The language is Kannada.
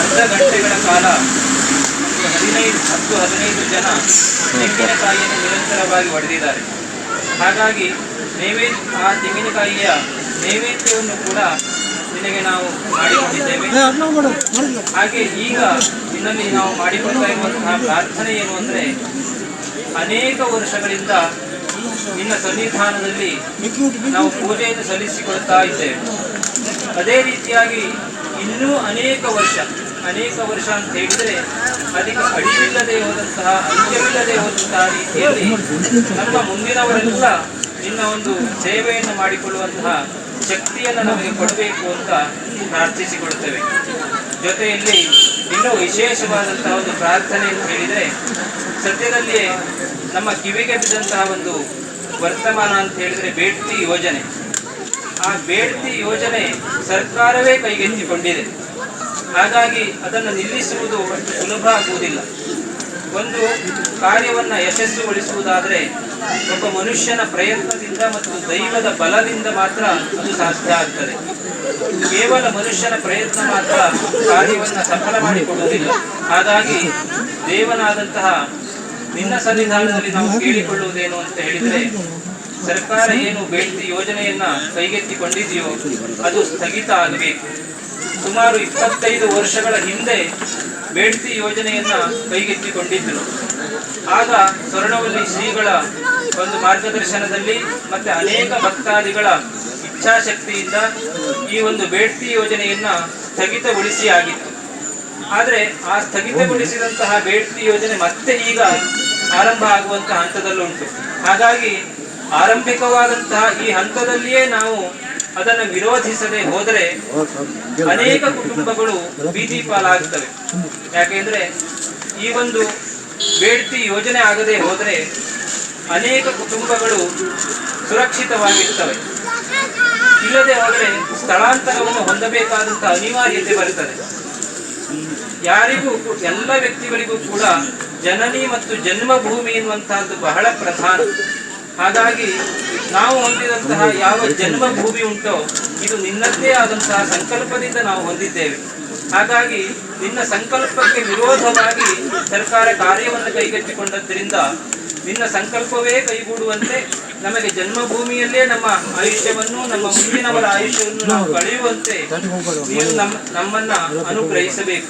ಅರ್ಧ ಗಂಟೆಗಳ ಕಾಲ ಹದಿನೈದು, ಹತ್ತು, ಹದಿನೈದು ಜನ ತೆಂಗಿನಕಾಯಿಯನ್ನು ನಿರಂತರವಾಗಿ ಹೊಡೆದಿದ್ದಾರೆ ಹಾಗಾಗಿ ನೈವೇದ್ಯ ಆ ತೆಂಗಿನಕಾಯಿಯ ನೈವೇದ್ಯವನ್ನು ಕೂಡ ನಿನಗೆ ನಾವು ಮಾಡಿಕೊಂಡಿದ್ದೇವೆ. ಹಾಗೆ ಈಗ ನಿನ್ನಲ್ಲಿ ನಾವು ಮಾಡಿಕೊಳ್ತಾ ಇರುವಂತಹ ಪ್ರಾರ್ಥನೆ ಏನು ಅಂದರೆ, ಅನೇಕ ವರ್ಷಗಳಿಂದ ನಿನ್ನ ಸನ್ನಿಧಾನದಲ್ಲಿ ನಾವು ಪೂಜೆಯನ್ನು ಸಲ್ಲಿಸಿಕೊಳ್ತಾ ಇದ್ದೇವೆ. ಅದೇ ರೀತಿಯಾಗಿ ಇನ್ನೂ ಅನೇಕ ವರ್ಷ ಅನೇಕ ವರ್ಷ ಅಂತ ಹೇಳಿದರೆ ಅದಕ್ಕೆ ಅಡಿವಿಲ್ಲದೆ ಹೋದಂತಹ, ಅಂತ್ಯವಿಲ್ಲದೆ ಹೋದಂತಹ ರೀತಿಯಲ್ಲಿ ನಮ್ಮ ಮುಂದಿನವರೆಲ್ಲ ನಿನ್ನ ಒಂದು ಸೇವೆಯನ್ನು ಮಾಡಿಕೊಳ್ಳುವಂತಹ ಶಕ್ತಿಯನ್ನು ನಮಗೆ ಕೊಡಬೇಕು ಅಂತ ಪ್ರಾರ್ಥಿಸಿಕೊಳ್ಳುತ್ತೇವೆ. ಜೊತೆಯಲ್ಲಿ ಇನ್ನೂ ವಿಶೇಷವಾದಂತಹ ಒಂದು ಪ್ರಾರ್ಥನೆ ಅಂತ ಹೇಳಿದರೆ ಸದ್ಯದಲ್ಲಿಯೇ ನಮ್ಮ ಕಿವಿಗೆ ಬಿದ್ದಂತಹ ಒಂದು ವರ್ತಮಾನ ಅಂತ ಹೇಳಿದರೆ ಬೇಡ್ತಿ ಯೋಜನೆ. ಆ ಬೇಡ್ತಿ ಯೋಜನೆ ಸರ್ಕಾರವೇ ಕೈಗೆತ್ತಿಕೊಂಡಿದೆ. ಹಾಗಾಗಿ ಅದನ್ನು ನಿಲ್ಲಿಸುವುದು ಸುಲಭ ಆಗುವುದಿಲ್ಲ. ಒಂದು ಕಾರ್ಯವನ್ನು ಯಶಸ್ಸುಗೊಳಿಸುವುದಾದರೆ ಒಬ್ಬ ಮನುಷ್ಯನ ಪ್ರಯತ್ನದಿಂದ ಮತ್ತು ದೈವದ ಬಲದಿಂದ ಮಾತ್ರ ಅದು ಸಾಧ್ಯ ಆಗ್ತದೆ. ಕೇವಲ ಮನುಷ್ಯನ ಪ್ರಯತ್ನ ಮಾತ್ರ ಕಾರ್ಯವನ್ನು ಸಫಲ ಮಾಡಿಕೊಳ್ಳುವುದಿಲ್ಲ. ಹಾಗಾಗಿ ದೇವನಾದಂತಹ ನಿನ್ನ ಸನ್ನಿಧಾನದಲ್ಲಿ ನಾವು ಕೇಳಿಕೊಳ್ಳುವುದೇನು ಅಂತ ಹೇಳಿದರೆ ಸರ್ಕಾರ ಏನು ಬೇಡ್ತಿ ಯೋಜನೆಯನ್ನ ಕೈಗೆತ್ತಿಕೊಂಡಿದೆಯೋ ಅದು ಸ್ಥಗಿತ ಆಗಬೇಕು. ಸುಮಾರು ಇಪ್ಪತ್ತೈದು ವರ್ಷಗಳ ಹಿಂದೆ ಬೇಡ್ತಿ ಯೋಜನೆಯನ್ನ ಕೈಗೆತ್ತಿಕೊಂಡಿದ್ದರು. ಆಗ ಸ್ವರ್ಣವಲ್ಲಿ ಶ್ರೀಗಳ ಒಂದು ಮಾರ್ಗದರ್ಶನದಲ್ಲಿ ಮತ್ತೆ ಅನೇಕ ಭಕ್ತಾದಿಗಳ ಇಚ್ಛಾಶಕ್ತಿಯಿಂದ ಈ ಒಂದು ಬೇಡ್ತಿ ಯೋಜನೆಯನ್ನ ಸ್ಥಗಿತಗೊಳಿಸಿ ಆಗಿತ್ತು. ಆದರೆ ಆ ಸ್ಥಗಿತಗೊಳಿಸಿದಂತಹ ಬೇಡ್ತಿ ಯೋಜನೆ ಮತ್ತೆ ಈಗ ಆರಂಭ ಆಗುವಂತಹ ಹಂತದಲ್ಲುಂಟು. ಹಾಗಾಗಿ ಆರಂಭಿಕವಾದಂತಹ ಈ ಹಂತದಲ್ಲಿಯೇ ನಾವು ಅದನ್ನು ವಿರೋಧಿಸದೆ ಹೋದರೆ ಅನೇಕ ಕುಟುಂಬಗಳು ಬೀದಿ ಪಾಲಾಗುತ್ತವೆ ಯಾಕೆಂದ್ರೆ ಈ ಒಂದು ಬೇಡ್ತಿ ಯೋಜನೆ ಆಗದೆ ಹೋದರೆ ಅನೇಕ ಕುಟುಂಬಗಳು ಸುರಕ್ಷಿತವಾಗಿರ್ತವೆ. ಇಲ್ಲದೆ ಹೋದರೆ ಸ್ಥಳಾಂತರವನ್ನು ಹೊಂದಬೇಕಾದಂತಹ ಅನಿವಾರ್ಯತೆ ಬರುತ್ತದೆ. ಯಾರಿಗೂ ಎಲ್ಲ ವ್ಯಕ್ತಿಗಳಿಗೂ ಕೂಡ ಜನನಿ ಮತ್ತು ಜನ್ಮಭೂಮಿ ಎನ್ನುವಂತಹದ್ದು ಬಹಳ ಪ್ರಧಾನ. ಹಾಗಾಗಿ ನಾವು ಹೊಂದಿದಂತಹ ಯಾವ ಜನ್ಮಭೂಮಿ ಉಂಟೋ ಇದು ನಿನ್ನದೇ ಆದಂತಹ ಸಂಕಲ್ಪದಿಂದ ನಾವು ಹೊಂದಿದ್ದೇವೆ. ಹಾಗಾಗಿ ನಿನ್ನ ಸಂಕಲ್ಪಕ್ಕೆ ವಿರೋಧವಾಗಿ ಸರ್ಕಾರ ಕಾರ್ಯವನ್ನು ಕೈಗೆತ್ತಿಕೊಂಡದ್ದರಿಂದ ನಿನ್ನ ಸಂಕಲ್ಪವೇ ಕೈಗೂಡುವಂತೆ ನಮಗೆ ಜನ್ಮಭೂಮಿಯಲ್ಲೇ ನಮ್ಮ ಆಯುಷ್ಯವನ್ನು ನಮ್ಮ ಮುಂದಿನವರ ಆಯುಷ್ಯವನ್ನು ನಾವು ಕಳೆಯುವಂತೆ ನೀವು ನಮ್ಮ ನಮ್ಮನ್ನ ಅನುಗ್ರಹಿಸಬೇಕು.